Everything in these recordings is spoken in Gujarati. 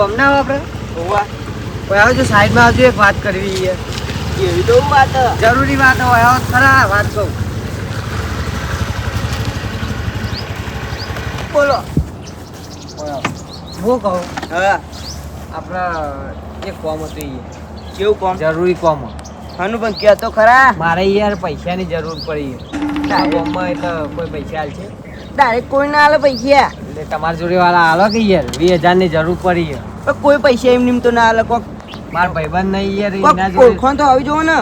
કાકા ના વાપરે? હોવા. ઓય આવજો સાઈડમાં આવજો એક વાત કરવી છે. એવી તો વાત. જરૂરી વાત હોય આવો ખરા વાત કહું. બોલો. હું કહું? હા. આપણા એક કોમ હતું એ કેવું કોમ? જરૂરી કોમ. હનુ પણ કહેતો ખરા? મારે યાર પૈસાની જરૂર પડી. આ કોમમાં એટલે કોઈ પૈસા હાલ છે? ડાયરેક્ટ કોઈ ના હાલે પૈસા. એટલે તમારી જોડે વાળા હાલો કે યાર? વીસ હજારની જરૂર પડી કોઈ પૈસા એમ નીમ તો ના આલે. કોક માર ભાઈબંધ નહીં યાર એના જોડે કોણ તો આવી જોવો ને.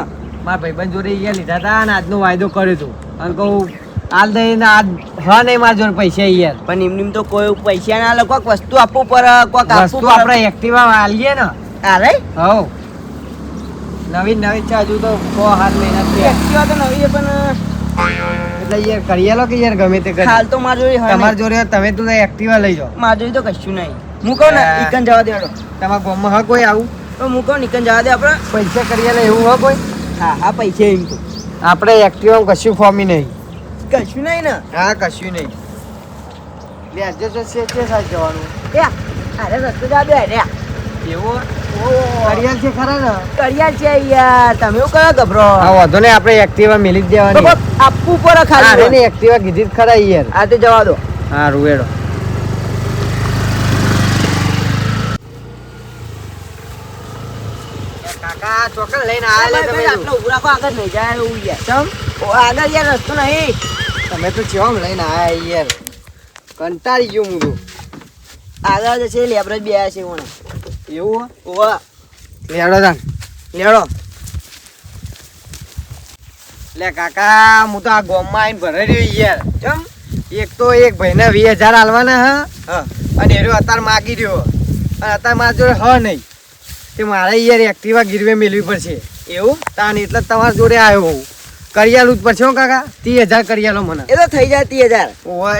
મારા ભાઈબંધ જોડે યાર લીધા હતા અને આજનો વાયદો કર્યો તો. અને કહું હાલ દઈને આજ હા નહીં માર જોડે પૈસા યાર. પણ એમ નીમ તો કોઈ પૈસા ના આલે. કોક વસ્તુ આપવું પર કોક આપવું આપણે એક્ટિવા આલીએ ને. આલે? હવ. નવી નવી છે હજુ તો છ સાત મહિના થયા એક્ટિવા તો નવી પણ એટલે યાર કરી લો કે યાર ગમે તે હાલ તો માર જોડે હે તમારી જોડે તમે તું એક્ટિવા લઈ જાઓ. માર જોડે તો કશું નહીં. હું કહું ને ઇકન જવા દે તમારા ગામમાં હા કોઈ આવું? તો હું કહું ને ઈકન જવા દે આપણે. પૈસા કરીએ ને એવું હા કોઈ? હા હા પૈસા એમ તો આપણે એક્ટિવા કશું ફોમી નહીં. કશું નહીં ને? હા કશું નહીં. લે આજે તો છે છે સાહેબ જવાનું. એ અરે રસ્તો જવા દે અરે. એવું? કરિયાલ છે ખરા ને? કરિયા છે યાર. તમે એવું ગભરો. હા વાંધો નહીં આપણે એક્ટિવા મેલી જ દેવાની આપવું પડે ખાલી. ને એક્ટિવા કીધી જ ખરા યાર. આ તો જવા દો. હા રૂવેડો કાકા ચોકન લઈને આયા લે તમે આટલો આગળ નહીં જાય એવું યાર. ચમ? આગળ યાર રસ્તો નહીં. તમે તો ચેવમ લઈને આયા યાર? કંટાળી ગયો હું તો. આગળ જશે લેબરેજ બે છે કોણે એવું ઓવા લેડો તાન લેડો લે કાકા હું તો આ ગોમમાં આવીને ભરાઈ રહ્યો યાર. ચમ? એક તો એક ભાઈને વીસ હજાર આલવાના હા હા. અને એરો અત્યારે માગી રહ્યો. અને અત્યારે મારા જોડે હ નહીં. તે મારે યાર એક્ટિવા ગીરવે મેળવી પડશે. એવું? તાન એટલે તમારા જોડે આવ્યો હું કરિયાલું જ પડશે હો કાકા. ત્રીસ હજાર કરિયાલો મને. એ તો થઈ જાય ત્રીસ હજાર.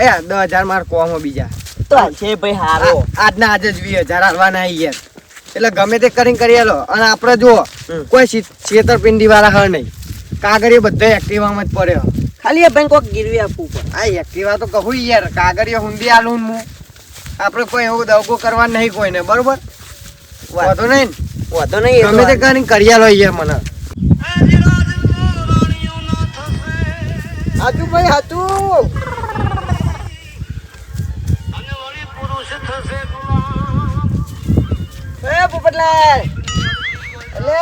એ દસ હજાર માર કોમ બીજા. તો છે ભાઈ હારો. આજના આજે જ વીસ હજાર હાલવાના યાર. એટલે ગમે તે કરીને કરિયાલો. અને આપણે જુઓ કોઈ છેત- છેતરપિંડી વાળા હળ નહીં. કાગળિયો બધા એક્ટિવામાં જ પડ્યો ખાલી એ ભાઈ કોક ગીરવી આપવું પડે. આ એક્ટિવા તો કહું યાર કાગળિયો હુંદી આલું હું આપણે કોઈ એવું દવકો કરવા નહીં કોઈને બરોબર? વાંધો નહીં વાંધો નહીં ગમે તે કરીને કર્યા લો યાર મને. હાચું. ભાઈ હાચું એ પોપટલાલ લે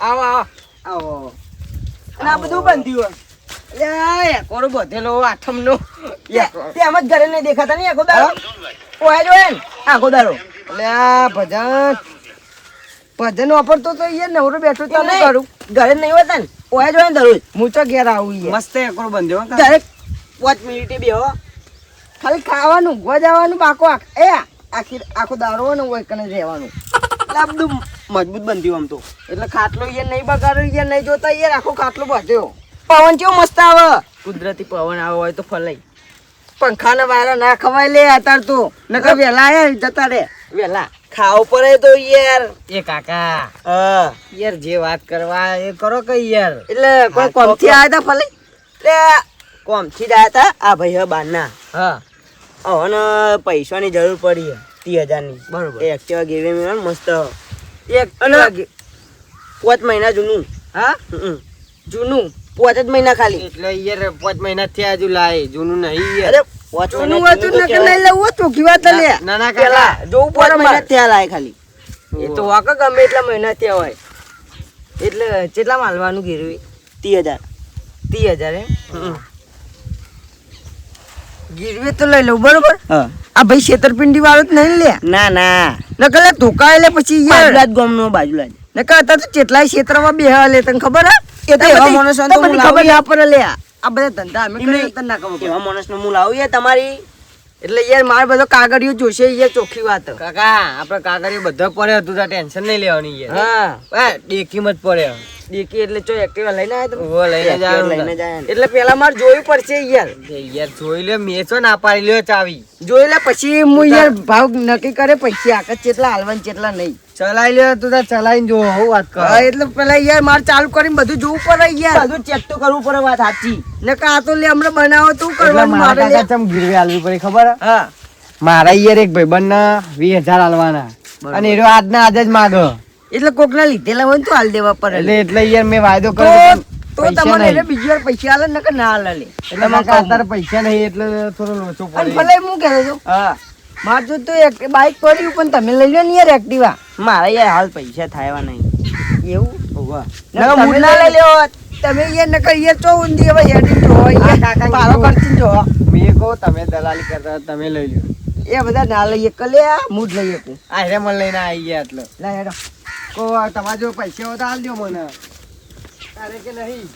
આવો આવો. આવો. અને આ બધું બંધ્યું લે કોરો બધેલો આઠમ નો તે જ ઘરે નહીં દેખાતા નહીં આખો દારો ઓય જો આખો દારો ભજન. ભજન વાપરતો તો યાર નવરો બેઠો તો નહીં. કરું. ઘરે નહીં હોતા ને? ઓય જો દરરોજ. હું તો ઘેર આવું યાર મસ્ત એકડો બંધ્યો ઘરે પાંચ મિનિટે બેહો ખાલી ખાવાનું ઊંઘવા જવાનું પાકો એ આખી આખો દારો ને હોય કને રહેવાનું. એટલે બધું મજબૂત બંધ્યું આમ તો. એટલે ખાટલો યાર નહીં બગાડ્યો યાર નહીં જોતા યાર આખો ખાટલો બાંધ્યો પવન કેવો મસ્ત આવે. કુદરતી પવન આવે હોય તો ફલાઈ પંખાના વાયરા ના ખવાય લે અત્યારે તો. નકર વહેલા આવ્યા જતા રે વેલા. ખાવ પડે તો યાર. એ કાકા. યાર જે વાત કરવા એ કરો કે યાર. એટલે કોઈ કોમ કોમથી આયા તા ફલાઈ એટલે કોમથી જ આયા તા? આ ભાઈ હે બારના. હા. હવે પૈસાની જરૂર પડી ત્રીસ હજારની. બરોબર. એક્ટિવા ગેરવે મેળવ મસ્ત. એક અને- પાંચ મહિના જૂનું. હા? હમ. જૂનું. પાંચ જ મહિના ખાલી. એટલે યાર પાંચ મહિના થયા હજુ લાય. જૂનું નહીં યાર. મહિના હતું ને તો કે કહેવાય. લેવું ચોખ્ખી વાત લે. ના- ના ના જોવું લાય ખાલી. એ તો વાક ગમે એટલા મહિના થયા હોય. એટલે કેટલા માલવાનું ગીરવી? ત્રીસ હજાર. ત્રીસ હજાર એમ? ગીરવે તો લઈ લઉં બરોબર? આ ભાઈ છેતરપિંડી વાળો જ નહીં લે? ના ના. નકલે ધોકા એટલે પછી યાર. બાજુલા જ ગામનો બાજુલા જ નકર અત્યારે તો કેટલાય ક્ષેત્રમાં બેહવા લે તને ખબર હે? એ તો એવા માણસો તો ખબર ના પડે લે આ બધા ધંધા અમે કરીએ. તને ના ખબર. એવા માણસનો લાવું યાર તમારી એટલે યાર મારે બધો કાગળિયો જોશે યાર ચોખ્ખી વાત કાકા આપણે કાગળિયો બધો પડે તું ટેન્શન નહીં લેવાની યાર હા દેખી ડેકીમાં જ પડે દેખી એટલે ચો એક્ટિવા લઈને આવ્યા તો ઓહો, લઈને જાય લઈને. જાય. એટલે પેલા મારે જોવી પડશે યાર. યાર જોઈ લે મેં છો ના પાડી લ્યો ચાવી. જોઈ લે પછી હું યાર ભાવ નક્કી કરે પૈસા આકત ચેટલા હાલવાન ચેટલા નહીં. ચલાઈ લ્યો તું ચલાઈને જો હું વાત કર. એટલે પેલા યાર માર ચાલુ કરીને બધું જોવું પડે યાર. બધું ચેક તો કરવું પડે વાત સાચી. ને આ તો લે હમણાં બનાવો તું કરવાનું મારે લે. ગીરવે આલવી પડે ખબર? હા. મારા યાર એક ભાઈબંધ ના વીસ હજાર હાલવાના. બરોબર. અને એરો આજના આજ જ માગ. એટલે કોકના લીધેલા હોય ને તો હાલ દેવા પડે એટલે એટલે યાર મેં વાયદો કર્યો તો તમને. એને બીજી વાર પૈસા આલે ને કે ના આલે એટલે કાકા અત્યારે પૈસા નહીં એટલે થોડો લોચો પડે. ભલે હું કહે છું. હા. માર જો તો એક બાઈક પડ્યું પણ તમે લઈ લો ને યાર એક્ટિવા મારા યાર હાલ પૈસા થાય નહીં. એવું. ના તમે ના લઈ લ્યો. તમે યાર નકર યાર ચો ઊંધી હવે હેડી જો યાર કાકા પારો કરતી જો. મેં કહો તમે દલાલી કરતા તમે લઈ લો એ બધા ના લઈએ કલે આ જ લઈએ આ હેરે મને લઈને આવી ગયા એટલે. લા હેડો. આ તમારા જો પૈસા હોય તો આલ દો મને. તારે કે નહીં?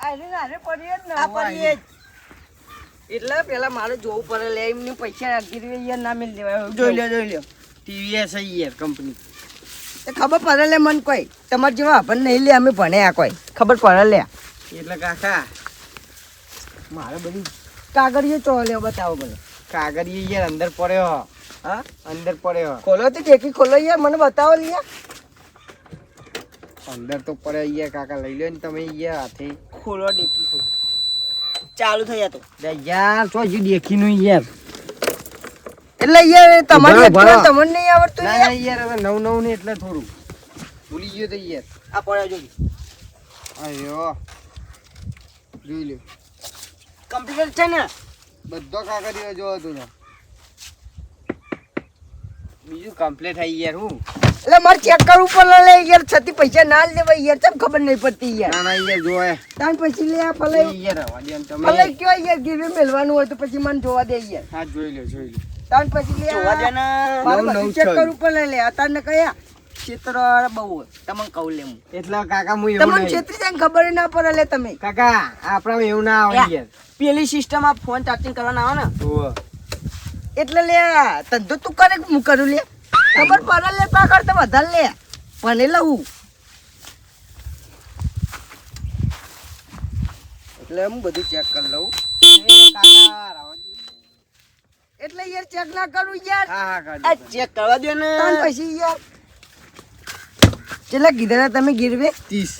અરે. એટલે પેલા મારે જોવું પડે લે એમને પૈસા ના મિલ દેવાય. જોઈ લો જોઈ લ્યો ટીવીએસ યાર કંપની. એ ખબર પડે લે મન કોઈ. તમારે જેવા આપણને નહીં લે અમે ભણ્યા કોઈ. ખબર પડે લે. એટલે કાકા મારે બધી કાગળીઓ ચો લે બતાવો મને કાગળિયો યાર અંદર પડ્યો. હા? અંદર પડે ખોલો તો ટેકી ખોલો યાર મને બતાવો લે અંદર તો પડે યાર કાકા લઈ લો ને તમે યાર હાથે. ખોલો ડેકી ખોલો. ચાલુ થયા તો. યાર તો હજી નું યાર. એટલે યાર તમારી તમને નહીં આવડતું ના યાર? યાર હવે નવ નવ ને એટલે થોડું. ભૂલી ગયો તો યાર. આ પડ્યા જો અયો જોઈ લ્યો. કમ્પ્યુટર છે ને? બધો કાકા દિવસ જોવા તું તો. બીજું કમ્પ્લીટ થઈ યાર હું. એટલે મારે ચેક કરવું પડે લે યાર છતી પૈસા ના લે ભાઈ યાર ચમ ખબર નહીં પડતી યાર. ના ના યાર જોવે. તાન પછી લે આ ફલે યાર હવા દે તમે. ફલે કયો યાર ગીવે મેલવાનું હોય તો પછી મને જોવા દે યાર. હા જોઈ લે જોઈ લે. તાન પછી લે જોવા દે ને. મારે નવ નવ ચેક. કરવું પડે લે અતારને કયા? ક્ષેત્ર બહુ હોય. તમને કહું લે હું. એટલે કાકા હું એવું તમને ક્ષેત્રી જાય ખબર ના પડે લે તમે. કાકા આપણા એવું ના આવે યાર. પેલી સિસ્ટમ આ ફોન ચાર્જિંગ કરવાના આવે ને. એટલે લે ધંધો તું કરે હું કરું લે? ખબર પડે લે તા તો વધારે લે. ભણે લઉં. એટલે હું બધું ચેક કરી લઉં. એટલે યાર ચેક ના કરું યાર. હા હા આ. ચેક કરવા દે ને. પછી યાર. છેલ્લા કીધા તમે ગીરવે? ત્રીસ.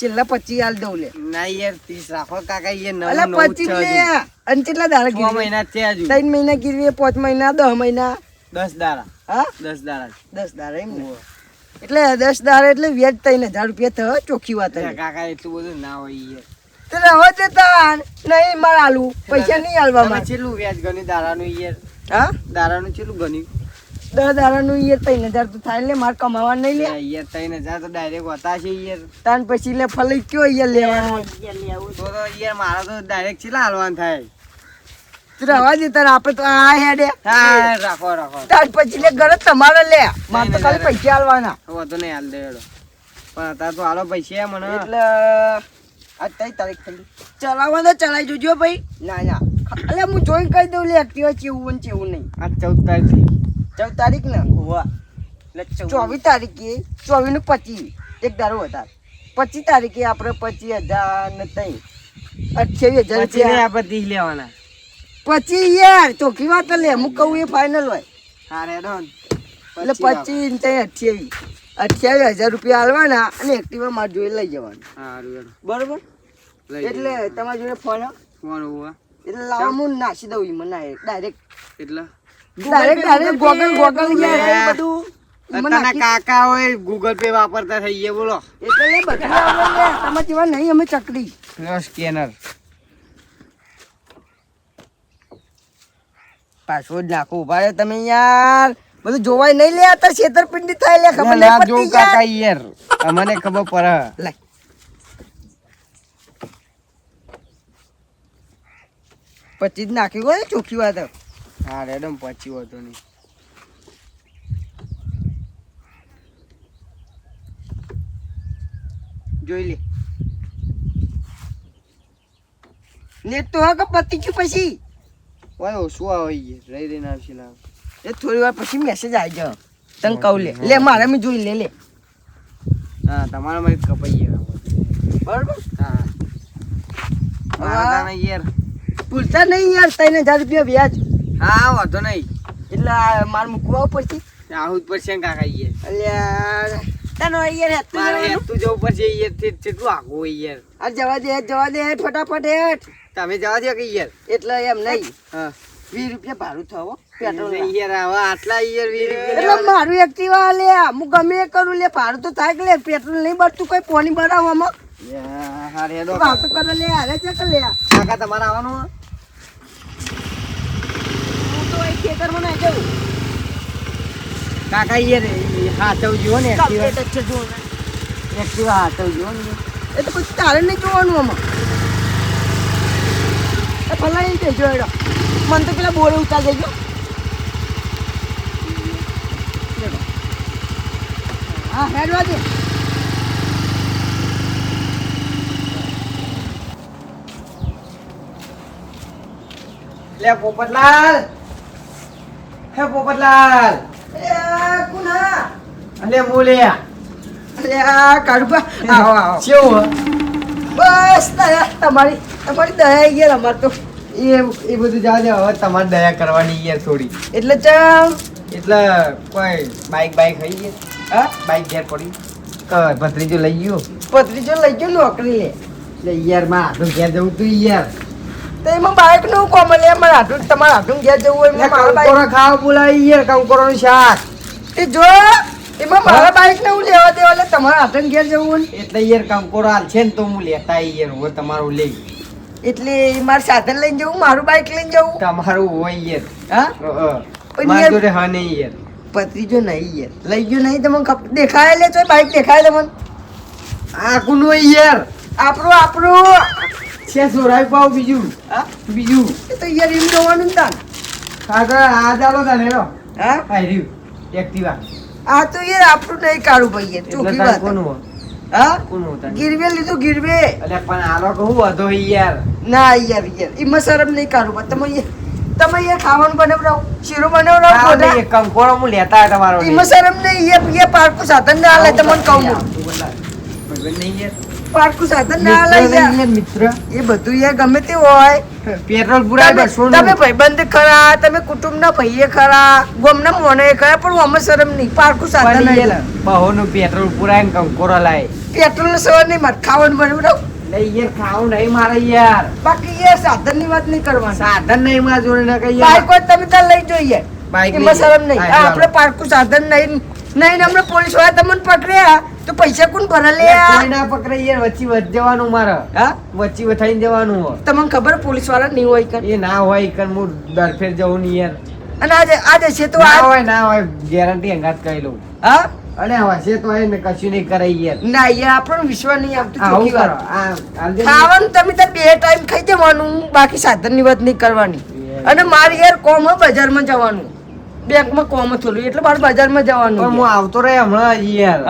છેલ્લા પચીસ હાલ દઉં લે. ના યાર ત્રીસ રાખો કાકા એ નવ અલા પચીસ લે. અને કેટલા દાડા છ મહિના છે હજુ. ત્રણ મહિના ગીરવે પાંચ મહિના દસ મહિના. દસ દાડા. હા? દસ દાડા દસ દાડા એમ ને? એટલે દસ દાડા એટલે વ્યાજ ત્રણ હજાર રૂપિયા થયો ચોખ્ખી વાત કાકા એટલું બધું ના હોય યાર. તો રહો દે નહીં મારે આલું. પૈસા નહીં આલવા છેલ્લું વ્યાજ ગણ્યું દાડાનું યાર. હા? દાડાનું છેલ્લું ગણ્યું દસ દાડાનું યાર ત્રણ હજાર તો થાય લે મારે કમાવા નહીં લે. યાર ત્રણ હજાર તો ડાયરેક્ટ હોતા છે યાર. તાન પછી લે ફલઈ કયો યાર લેવાનું? તો તો યાર મારા તો ડાયરેક્ટ કેટલા હાલવાન થાય. તો રહેવા દે તાર આપણે તો આ હેડે. હા રાખો રાખો. તાર પછી લે ઘરે તમારે લે. મારે તો ખાલી પૈસા આલવાના. હવે તો નહીં હાલ દેડો પણ અત્યારે તો હાલો પૈસા મને. એટલે અત્યારે તારીખ થઈ ચલાવવા તો ચલાવી જોજો ભાઈ. ના ના. એટલે હું જોઈ કહી દઉં લે એક્ટિવા ચેવું ને ચેવું નહીં. આ ચૌદ તારીખ ચૌદ તારીખ ને? એટલે ચોવીસ તારીખે ચોવીસનું પચીસ એક દારો હતા પચીસ તારીખે આપણે પચીસ હજાર ને તઈ. અઠ્યાવીસ હજાર રૂપિયા. આપણે લેવાના. પચીસ યાર ચોખ્ખી વાત લે હું કહું એ ફાઇનલ હોય. હારે એટલે પચીસ ને તઈ અઠ્યાવીસ. અઠ્યાવીસ હજાર રૂપિયા આલવાના અને એક્ટિવા માર જોઈ લઈ જવાનું. બરોબર? એટલે તમારા જોડે ફોન ફોન એટલે લાંબુ નાસી દઉં ઈમાં ના ડાયરેક્ટ એટલે? ડાયરેક્ટ ડાયરેક્ટ ગોગલ ગોગલ યાર યાર. બધું ઈમાં કાકા હોય ગૂગલ પે વાપરતા થઈ ગયા બોલો. એટલે બધું આવડે લે. જેવા નહીં અમે ચકડી. સ્કેનર પાસવર્ડ નાખો ઊભા રહો તમે યાર. બધું જોવાય નહીં લે આ છેતરપિંડી થાય લે ખબર નહીં જો પડતી કાકા યાર. અમને ખબર પડે. લે પચીસ નાખ્યું હોય ને ચોખ્ખી વાત. હા રેડમ પછી વાંધો નહીં. જોઈ લે. ને તો હા કે પતી ગયું પછી. ઓછું આવે યાર રહી રહીને આવશે લાવ એ થોડી વાર પછી મેસેજ આવી જાવ તને કહું લે. લે મારે મેં જોઈ લે લે. હા તમારા મારી કપાઈ ગયા. બરોબર? હા. યાર. ભૂલતા નહીં યાર ત્રણ હજાર રૂપિયા વ્યાજ. હા વાંધો નહીં. એટલે મારે મૂકવા પડશે આવું જ પડશે કાકા યાર અલ્યા તને યાર હેતું મારે હેતું જવું પડશે યાર કેટલું આગું હોય યાર આ જવા દે જવા દે ફટાફટ હેઠ. તમે જવા દો કે યાર એટલે એમ નહીં. હા. વીસ રૂપિયા ભાડું થવો પેટ્રોલ યાર હવે આટલા યાર વીસ રૂપિયા એટલે મારું એક્ટિવા લે હું ગમે એ કરું લે ભાડું તો થાય કે લે પેટ્રોલ નહીં બળતું કોઈ પોની હારે હેડો. વાતો લે હારે છે કે લે. કાકા તમારે આવવાનું તો ખેતરમાં જવું કાકા યાર ને એક્ટિવા ને. હો ને. એ તો પછી તારે નહીં જોવાનું આમાં. એ ભલા એ જજો એડો મને તો પેલા બોરે ઉતાર દેજો. હા હેડવા દે લે પોપટલાલ. હે પોપટલાલ. એ કુના. અલે મોલ્યા અલે આ કાઢવા આવો આવો. કેવું? બસ તમારી તમારી દયા ગયા અમાર તો. એ એ બધું જવા દે હવે તમારે દયા કરવાની યાર થોડી. એટલે ચમ. એટલે કોઈ બાઈક બાઈક થઈ ગઈ? હા? બાઈક ઘેર પડી. ક ભત્રીજો લઈ ગયો. પત્રીજો લઈ ગયો નોકરી લે. યારમાં તો ઘેર જવું તું યાર. તો એમાં બાઈકનું કોમ લે મારે હાથું તમારે હાથું ઘેર જવું હોય એમાં મારા બાઈક ખાવા બોલાવી યાર કંકોરો નું શાક. એ જો એમાં મારા બાઈક ને હું લેવા દેવા એટલે તમારા હાથું ઘેર જવું હોય. એટલે યાર કંકોરો હાલ છે ને તો હું લેતા યાર હું તમારું લઈ એટલે મારે સાધન લઈને જવું મારું બાઈક લઈને જવું? તમારું હોય યાર. હા? મારી યાર- જોડે હા નહીં યાર. પત્રીજો નહીં યાર. લઈ ગયો નહીં તમને દેખાય લે તો બાઈક દેખાય તમને આ કોનું યાર? આપણું આપણું. છે સોરાઈ પાવ બીજું. હા? બીજું. એ તો યાર એમ જવાનું તાન. કાકા આ દાડો તને રો હા? આ રહ્યું એક્ટિવા. આ તો યાર આપણું નહીં કાળું ભાઈ યાર. એટલે વાત. કોનું હા? કોનું? ગીરવે લીધું ગીરવે. અલે પણ આલો કહું વધો યાર. ના યાર યાર. એમાં શરમ નહીં કાઢું પણ તમે તમે યાર ખાવાનું બનાવ શીરો બનાવડાવો બધા નહીં, કંકોરો હું લેતા તમારો એમાં શરમ નહીં યાર યાર પારકું સાધન ના હાલે તમને કહું હું. નહીં યાર. પારકું સાધન ના લઈ યાર, મિત્ર. એ બધું યાર ગમે તે હોય. પેટ્રોલ પુરાય બસો તમે ભાઈબંધ ખરા તમે કુટુંબના ભાઈએ ખરા ગોમના મોને ખરા પણ અમે શરમ નહીં. પારકું સાધન નહીં બહોનું પેટ્રોલ પુરાય ને કંકોરો લાય. પેટ્રોલ નો સવાર નહીં મારે ખાવાનું બનવું યાર ખાવું નહીં મારે યાર. બાકી યાર સાધનની વાત નહીં કરવાની. સાધન નહીં મારા જોડે ના કઈ બાઈક તમે તાર લઈ જોઈએ બાઈક શરમ નહીં. આપણે પારકું સાધન નહીં. નહીં હમણાં પોલીસવાળા તમને પકડ્યા. તો પૈસા કોણ ભરા લે ના પકડે યાર વચ્ચે વચ જવાનું મારે. હા? વચ્ચે વથાઈને જવાનું હોય. તમને ખબર પોલીસવાળા નહીં હોય કર એ ના હોય કન હું દરફેર જવું નહીં યાર. અને આજે આજે છે તો આ હોય ના હોય ગેરંટી અંગાત કહી લઉં. હા? અને હશે તો એને કશું નહીં કરે યાર. ના યાર આપણને વિશ્વાસ નહીં આવતું આવું ચોખ્ખી કરો વાત. ખાવાનું તમે તો બે ટાઈમ ખાઈ જવાનું બાકી સાધનની વાત નહીં કરવાની. અને મારે યાર કોમ બજારમાં જવાનું. બેંકમાં કોમ થોડું એટલે મારે બજારમાં પણ હું આવતો રહે હમણાં યાર.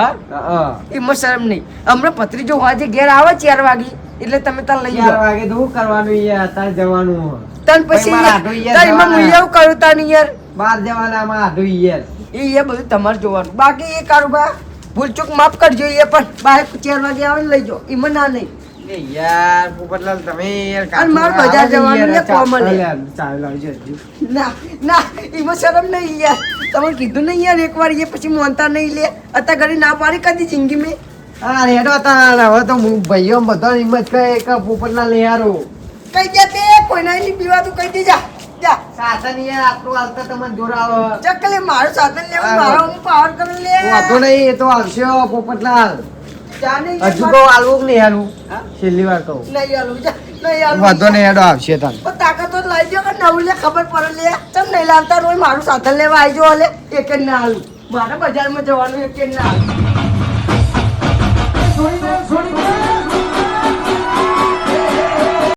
એમાં શરમ નહીં. હમણાં ભત્રીજો આજે ઘેર આવે ચાર વાગે એટલે તમે તાર લઈ ચાર વાગે તો શું કરવાનું યાર તાર જવાનું. તન પછી યાર તાર એમાં હું એવું કરું તાર યાર. બહાર જવાના માં આધું યાર. એ એ બધું તમારે જોવાનું. બાકી એ કારોબાર ભૂલચૂક માફ કરજો એ પણ. બાઈક ચાર વાગે આવે લઈ જાઓ. એમાં ના નહીં. યાર પોપટલાલ તમે યાર અને મારે બજાર જવાનું ને કોમલે. ચાલ લાવજો ના ના એમાં શરમ નહીં યાર. તમે કીધું નહીં યાર એકવાર એ પછી મોનતા નહીં લે. અત્યારે ઘડી ના પાડી કદી જિંદગી મેં. હા રેડો તાણ હવે તો હું ભાઈઓ બધા હિંમત કહે કે પોપટલાલ લઈ કઈ દે તે કોઈના નહીં પીવાતું કઈ દે જા જા. સાધન યાર આટલું હાલતા તમને જોરાવો. ચકલે મારું સાધન લેવું મારો હું. પાવર કરી લે. વાંધો નહીં એ તો આવશે પોપટલાલ. હજુ કહું હાલવું નહીં હાલવું છેલ્લી વાર કહું. નહીં જા નહીં હાલું વાંધો નહીં હેડો આવશે તાન તાકાત તો લઈ જાઓ કે નવું લે ખબર પડે લે. ચમ નહીં લાવતા રોજ મારું સાથે લેવા આવી જાઓ લે એક જ ના હાલું મારે બજારમાં જવાનું એક જ ના દે.